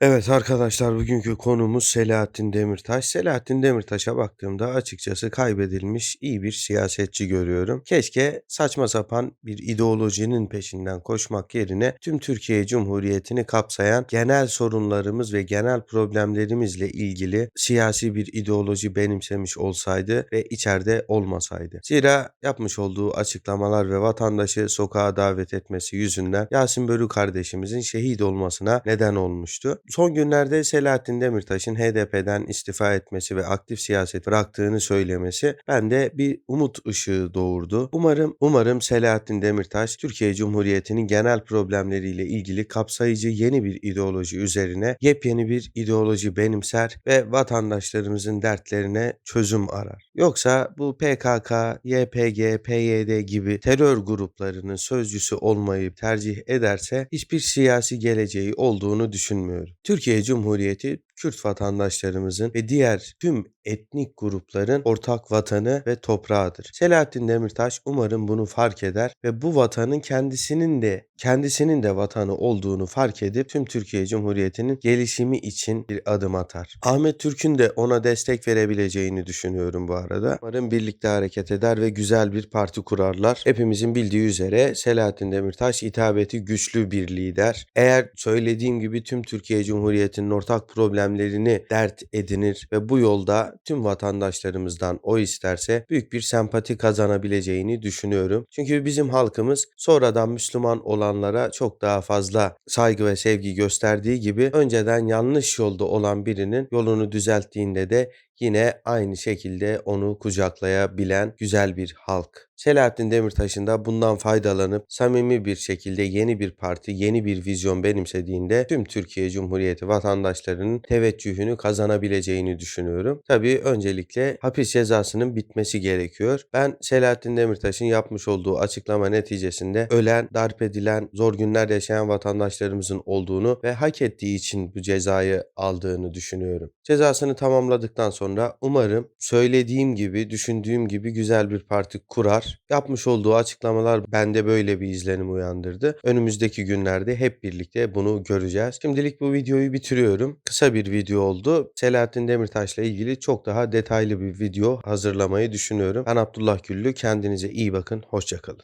Evet arkadaşlar bugünkü konumuz Selahattin Demirtaş. Selahattin Demirtaş'a baktığımda açıkçası kaybedilmiş iyi bir siyasetçi görüyorum. Keşke saçma sapan bir ideolojinin peşinden koşmak yerine tüm Türkiye Cumhuriyeti'ni kapsayan genel sorunlarımız ve genel problemlerimizle ilgili siyasi bir ideoloji benimsemiş olsaydı ve içeride olmasaydı. Zira yapmış olduğu açıklamalar ve vatandaşı sokağa davet etmesi yüzünden Yasin Börü kardeşimizin şehit olmasına neden olmuştu. Son günlerde Selahattin Demirtaş'ın HDP'den istifa etmesi ve aktif siyaset bıraktığını söylemesi bende bir umut ışığı doğurdu. Umarım umarım Selahattin Demirtaş Türkiye Cumhuriyeti'nin genel problemleriyle ilgili kapsayıcı yeni bir ideoloji üzerine yepyeni bir ideoloji benimser ve vatandaşlarımızın dertlerine çözüm arar. Yoksa bu PKK, YPG, PYD gibi terör gruplarının sözcüsü olmayı tercih ederse hiçbir siyasi geleceği olduğunu düşünmüyorum. Türkiye Cumhuriyeti Kürt vatandaşlarımızın ve diğer tüm etnik grupların ortak vatanı ve toprağıdır. Selahattin Demirtaş umarım bunu fark eder ve bu vatanın kendisinin de kendisinin de vatanı olduğunu fark edip tüm Türkiye Cumhuriyeti'nin gelişimi için bir adım atar. Ahmet Türk'ün de ona destek verebileceğini düşünüyorum bu arada. Umarım birlikte hareket eder ve güzel bir parti kurarlar. Hepimizin bildiği üzere Selahattin Demirtaş hitabeti güçlü bir lider. Eğer söylediğim gibi tüm Türkiye Cumhuriyeti'nin ortak problemlerini dert edinir ve bu yolda tüm vatandaşlarımızdan o isterse büyük bir sempati kazanabileceğini düşünüyorum. Çünkü bizim halkımız sonradan Müslüman olanlara çok daha fazla saygı ve sevgi gösterdiği gibi önceden yanlış yolda olan birinin yolunu düzelttiğinde de yine aynı şekilde onu kucaklayabilen güzel bir halk. Selahattin Demirtaş'ın da bundan faydalanıp samimi bir şekilde yeni bir parti, yeni bir vizyon benimsediğinde tüm Türkiye Cumhuriyeti vatandaşlarının teveccühünü kazanabileceğini düşünüyorum. Tabii öncelikle hapis cezasının bitmesi gerekiyor. Ben Selahattin Demirtaş'ın yapmış olduğu açıklama neticesinde ölen, darp edilen, zor günler yaşayan vatandaşlarımızın olduğunu ve hak ettiği için bu cezayı aldığını düşünüyorum. Cezasını tamamladıktan sonra umarım söylediğim gibi, düşündüğüm gibi güzel bir parti kurar. Yapmış olduğu açıklamalar bende böyle bir izlenim uyandırdı. Önümüzdeki günlerde hep birlikte bunu göreceğiz. Şimdilik bu videoyu bitiriyorum. Kısa bir video oldu. Selahattin Demirtaş'la ilgili çok daha detaylı bir video hazırlamayı düşünüyorum. Ben Abdullah Güllü. Kendinize iyi bakın. Hoşçakalın.